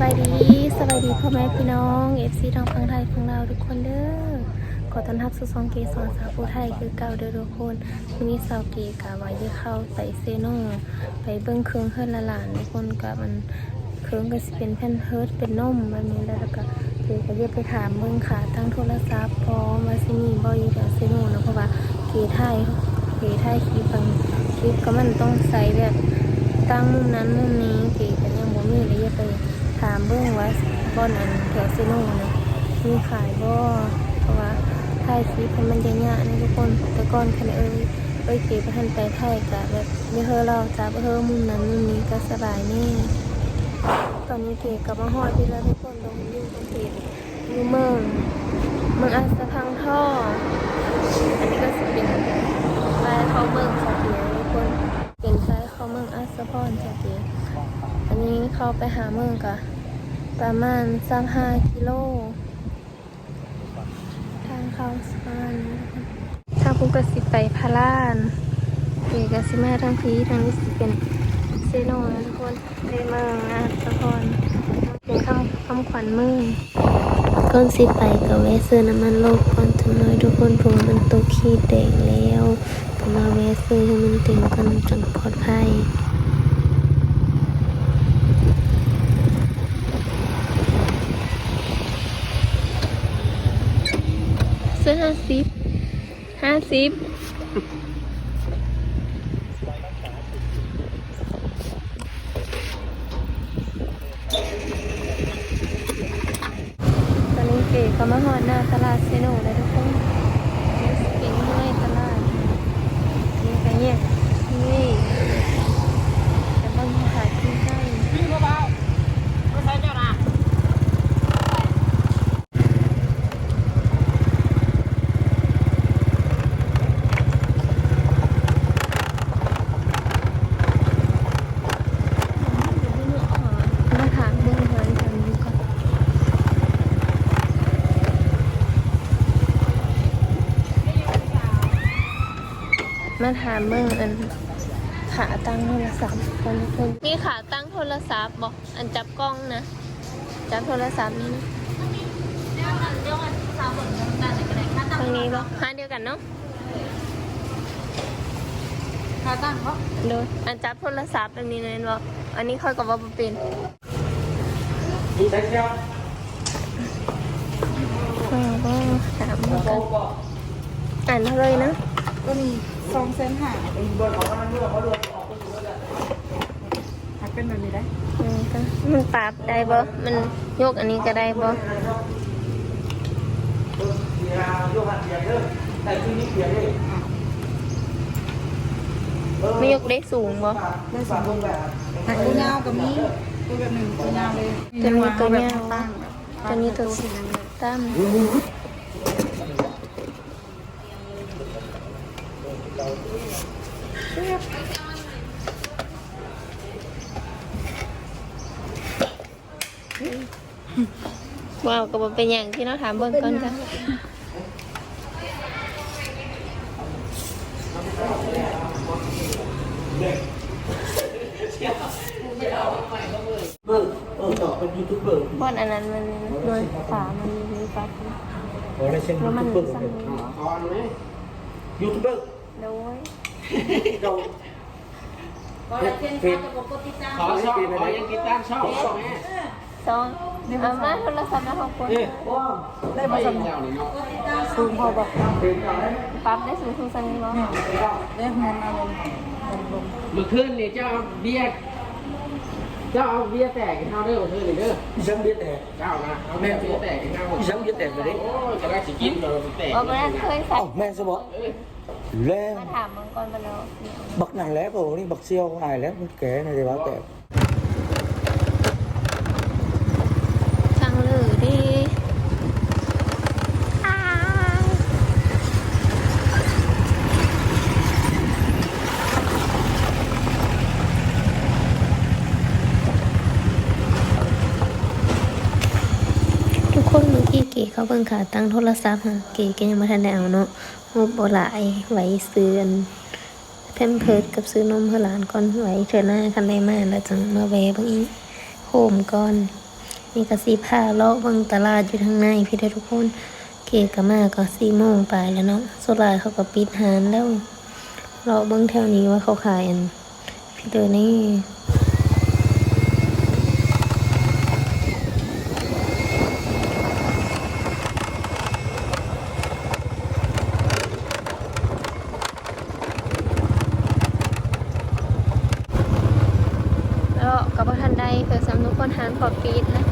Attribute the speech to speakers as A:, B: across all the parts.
A: บายดีสบายดีพ่อแม่พี่น้องเอฟซีทางฝั่งไทยของเราทุกคนเด้อขอต้อนรับสู่ซองเกสอนสาวผู้ไทยคือเก่าเด้อทุกคนวันนี้สาวเกกะว่าจะเข้าไปเซโนไปเบิ้งเครื่องเฮือนละหลานทุกคนกะมันเครื่องก็สิเป็นแผ่นเฮิร์ตเป็นนมแบบนี้แล้วก็เกก็จะไปถามเบิ้งขาตั้งโทรศัพท์พร้อมว่าสิมีบ่อยู่แถวเซโนนะเพราะว่าเกไทยเกไทยคลิปบางคลิปก็มันต้องใส่แบบตั้งมุมนั้นมุมนี้เก๋กันยังบ่มีเลยอย่าไปามเบิ่งว่าบ่อนอันแถวเซโนนะมีขายบ่เพราะว่าถ่ายคลิปให้มันยากๆนะทุกคนแต่ก่อนคันเอ้ยเอ้ยเก๋ไปทันไปถ่ายกะแบบไม่เฮอเราจับเฮอมุมนั้นมุมนี้ก็สบายแนี่ตอนนี้เก๋กลับมาฮอดที่แล้วทุกคนตรงยู่ตรงเขตอยู่เมืองเมืองอัสสะพังท่อ อันนี้ก็สิเป็นป้ายเข้าเมืองสะเกียทุกคนเป็นซ้ายเข้าเมืองอัสสะพรสะเกียอันนี้เขาไปหาเมืองกะ ประมาณสักห้ากิโล ทางเข้าสะพานทางพุ่งกสิไปพารานเอกสิมาทางพีทางนี้สิเป็นเซโนนะทุกคนในเมืองอัสสะพรเป็นคำคำขวัญเมืองก่อนสิไปก็แวะซื้อน้ำมันโลกก่อนจังน้อยทุกคนผมมันตกขีดแดงแล้วก็มาแวะซื้อให้มันเต็มกันจังปลอดภัยซื้อห้า สิบห้าสิบตอนนี้เก๋ก็มาหอดหน้าตลาดเซโนเลยทุกคนเก๋เมื่อยตลาดนี่ก็เงียบนี่แต่บางทีขายที่ใกล้
B: พี่เบาๆไม่ใช่เจ้านะ
A: มาถามเบื้องต้นกันนี้ก่อน มาถามเบื้องอันขาตั้งโทรศัพท์กันทุกคนมีขาตั้งโทรศัพท์บอกอันจับกล้องนะ จับโทรศัพท์นี่นะทางนี้บอกหาเดียวกันเนาะ
B: ขาตั้งเขา
A: โดยอันจับโทรศัพท์แบบนี้เลยบอกอันนี้ค่อยกับว่าบ่เป็น
B: ดูใช้เชี่ยว
A: ก็ก็ถามเหมือนกันอ่านเท่าเลยนะ
B: ก็มี สองเซนห่าง
C: เบอร์ของมันเบอร์เขาดูออกก็ดูแล้ว
B: หักเป็นแบบนี้ได้
A: อืมก็มันปรับได้บ่มันยกอันนี้ก็ได้บ่
C: เวลาโยกหัดเปลี่ยนเด้อแต่ที่นี้เปลี่ยนเลย
A: ไม่ยกได้สูงบ่
B: ได้สองวงแบบหักตัวยาวกับนี้ตัวแบบหนึ่งตัวยาวเลย
A: ตัวนี้ตัวยาว
B: ตั้ง
A: ตัวนี้ตัวสีตั้ม ว้าวก็บ่เป็นอย่างที่เราถามเบิ่งก่อนจ้ะ
C: เบอร์เออต่อเป็นยูทูบเบอร์
A: บอนอันนั้นมันโดนฝามันมีปั๊บ
C: โอ้ได้เช่น
A: แล้ว
C: ยู
A: มัน
C: ทูบเบอร์
A: สั่งนี้บ่
C: ตอนไหมยูทูบเบอร์
A: โดย
C: เรา
B: เฟซขอช่องขอยังติดตามช่องช่องแม่
A: สองเอามาโทรศัพท์มาของคน
B: ได้มาสำเนาสูงพอบอก
A: ปรับได้สูงสุดสันนี้บ่
B: ได้ฮอนอารมณ์ลง
D: เมื่อคืนนี่เจ้าเอาเบียร์เจ้าเอาเบียร์แตกให้เฮาเด้อเมื่อคืนนี่เด้อ
C: อีสังเบียดแตก
D: เจ้านะเอาเบียร์แตกให้เฮา
C: อีสังเบียดแตกไปดิ
D: โอ้ยจะได้สิกินเราแตก
A: บ่บ่ได้เคยใส่
C: เอ้าแม่สมบัติแล้ว
A: มาถามมันก่อนไปแล้ว
C: บักหนังแล้วก็นี่บักเซียวอายแล้วมันแก่ในเดี๋ยวแตก
A: ช่างเลยดิอ้าวทุกคน เกี้เก๋เขาเบิ่งขาตั้งโทรศัพท์ค่ะเก๋ก็ยังไม่ทันได้เอาเนาะงบบ่หลายไว้ซื้ออันแพมเพิร์ดกับซื้อนมเพื่อหลานก่อนไว้เธอหน้าคันได้มาแล้วจังมาแวะเบางอีโฮมก่อนนี่ก็สีผ้าเลาะเบิ่งตลาดอยู่ทางในพี่เด้อทุกคน เกก็มาก็สี่โมงไปแล้วเนาะโซลาเขาก็ปิดหานแล้วเลาะเบิ่งแถวนี้ว่าเขาขายอันพี่เด้อนี่ แล้วกับว่าทันใดเกิดสำนุกคนหานพอปีดนะ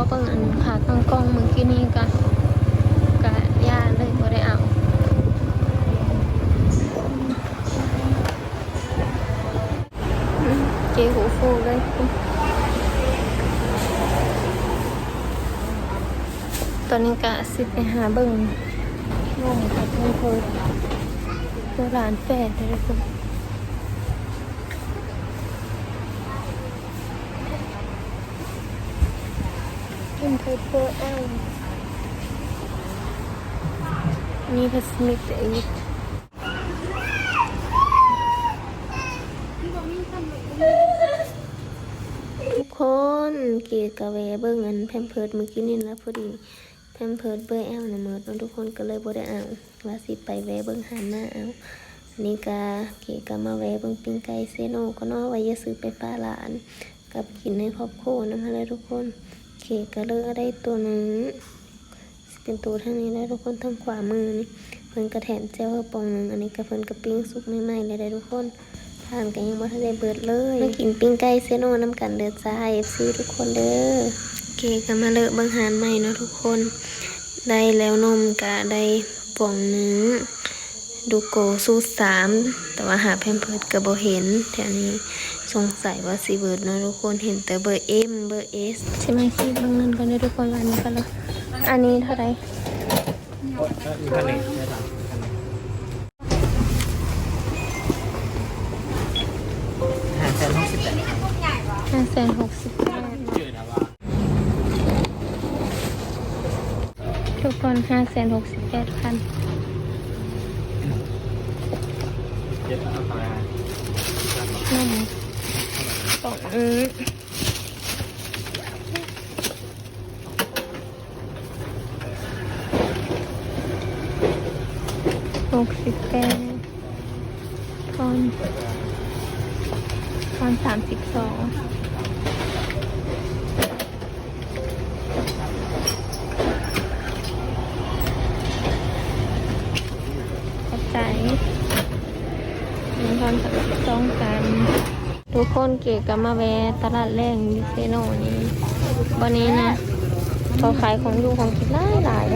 A: รอเบิ่งอันขาตั้งกล้องมือกี้นี่กันกะย่าเลยบ่ได้เอาเจหูฟูเลยตอนนี้กะสิไปหาเบิ่งงงกับเพื่อนเพิ่นตัวหลานแฝดเลยทุกคน กินไข่เปอร์แอลนี่พัสมิกเอีกทุกคนเกียกะแวเบิ่งอันแพมเพิร์ดเมื่อกี้นี่แล้วพอดีแพมเพิร์ดเบอร์แอลนะเมิดเนาะทุกคนก็เลยบ่ได้เอาว่าสิไปแวะเบิ่งหาหน้าเอานี่กาเกียกะมาแวะเบิ่งปิ้งไก่เซโนก็นาะไว้จะซื้อไปฝาหลาน กับกินในครอบครัวนำมาเลยทุกคน กก็เลือกได้ตัวหนึ่งเป็นตัวเท่านี้แล้วทุกคนทางขวามือนี่เพิ่นกระแถมเจลเพิ่มปองหนึ่งอันนี้ก็เพิ่นกระปิ้งสุกใหม่ๆเลยได้ทุกคนทานกันยังบ่ทันได้เบิดเลยมากินปิ้งไก่เซโนน้ำกันเดือดจ้า FC ทุกคนเด้อเคกก็มาเลอะบางหานใหม่เนาะทุกคน ได้แล้วนมกะได้ป่องหนึ่งดูโกสูตรสามแต่ว่าหาแพมเพิร์ดก็บ่เห็นแถวนี้ สงสัยว่าสีเบิร์ดนาะทุกคนเห็นแต่เบอร์เอ็มเบอร์เอสใช่ไหมคิดบางเงินก่อนเด้อทุกคนวันนี้ก็แล้วอันนี้เท่าไหร่
C: ห้า
D: แสนหกสิบแปด
A: ห้าแสนหกสิบแปดทุกคนห้าแสนหกสิบแปดพัน
D: เจ็ดเอาไป
A: นั่นส อืมหกสิบแปดทอนทอนสามสิบสองขอบใจน้องทอนสักสองกัน ทุกคนเก๋กับมาแวะตลาดแรงดิเซโนนี่วันนี้นะเขาขายของอยู่ของกินหลายหลาย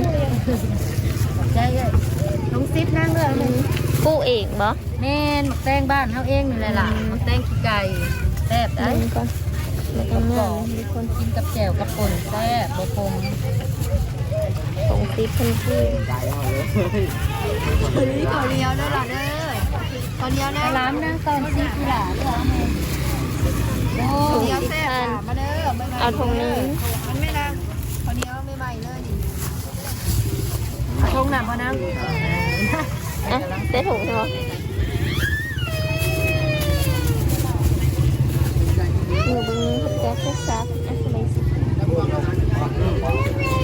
B: ใจเลยน้องซิดนั่งเลย
A: กู้เองบ่
B: แม่นหมักแตงบ้านเฮาเองนี่แหละล่ะหมักแตงขี้ไก่แซ่บได้
A: นี่ก่อนแล้วก็เมื่อทุกคน
B: กินกับแจ่วกับป่นแซ่บบ่คม
A: ส่งซิปเพิ่นคือ
B: คนนี้ขอเดียวเด้อล่ะเด้อขอเดียวนะร้านนั่งตอนซิดนี่ล่ะเด้ อโอ้เดียวแซ่บมาเด้อ
A: เอาถุงนึง
B: มันไม่นะขอเดียวไม่ใหม่เลยนี่ทงหนักพอนะ
A: อะเส้ถุงใช่ไหมหนูเบึงแจ๊คแจ๊คซับอะสบายสิ
B: ไ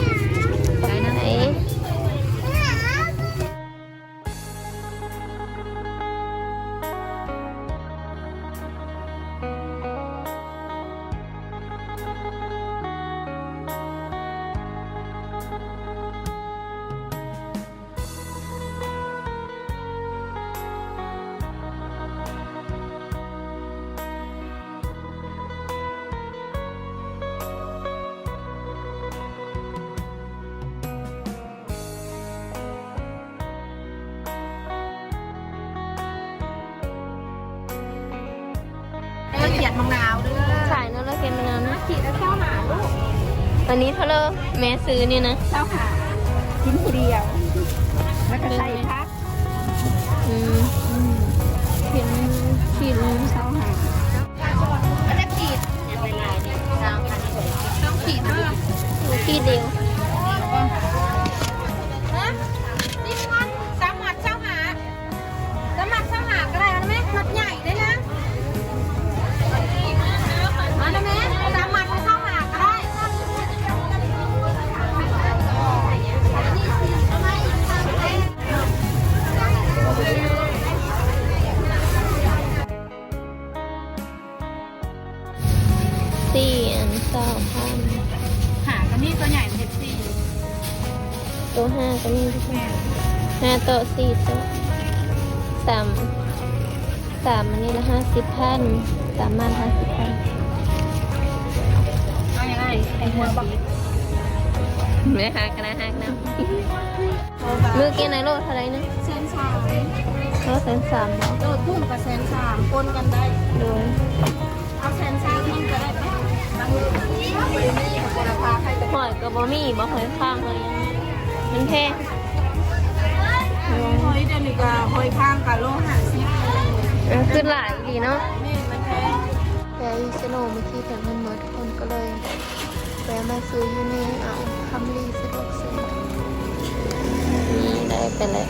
B: ดมังนาวเด้อ
A: ขายเนอะแล้วเกมมันนะ
B: ขีดแล้วเจ้าหาลูก
A: วันนี้เท่าไหรแม่ซื้อนี่นะ
B: เจ้าหาชิ้นเดียวแล้วก็ใส่พัก
A: ตัวห้าก็มีทุกคนห้าโต๊ะสี่โต๊ะสามสามอันนี้ละห้าสิบพันสามมันห้าสิบพัน
B: เอายังไงไอ้หัวบัก
A: ไม่หักนะหักนะมือกินไหนโลเท่าไหรนะ
B: เซนสาม
A: โลแสนสามเนาะ
B: โดดพุ่งกับเซนสามปนกันได้
A: โดย
B: เอาเซนสามนี่ก็ได้บางมือไปนี่กับราคาใครจะ
A: หอยกับบะหมี่บะหอยข้างเลย มันแพง
B: หอยเดนิกาหอยข้างกับโลห้าสิบ
A: เออขึ้นหลายดีเนาะ
B: นี่มันแพง
A: แต่อีสโนเมื่อกี้แต่มันหมดคนก็เลยแวะมาซื้ออยู่นี่เอาคัมรีสะดวกซื้อนี่ได้ไปเลย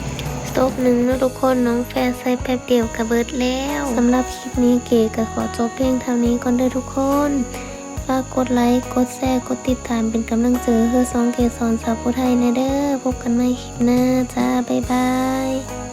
A: สต๊อกหนึ่งนะทุกคนน้องแฟนใส่แป๊บเดียวกับเบิร์ดแล้วสำหรับคลิปนี้เก๋ก็ขอจบเพียงเท่านี้ก่อนเด้อทุกคนฝากกดไลค์ กดแชร์ กดติดตามเป็นกำลังใจให้ซองเกสอนสาวผู้ไทยนะเด้อ พบกันใหม่คลิปหน้าจ้า บ๊ายบาย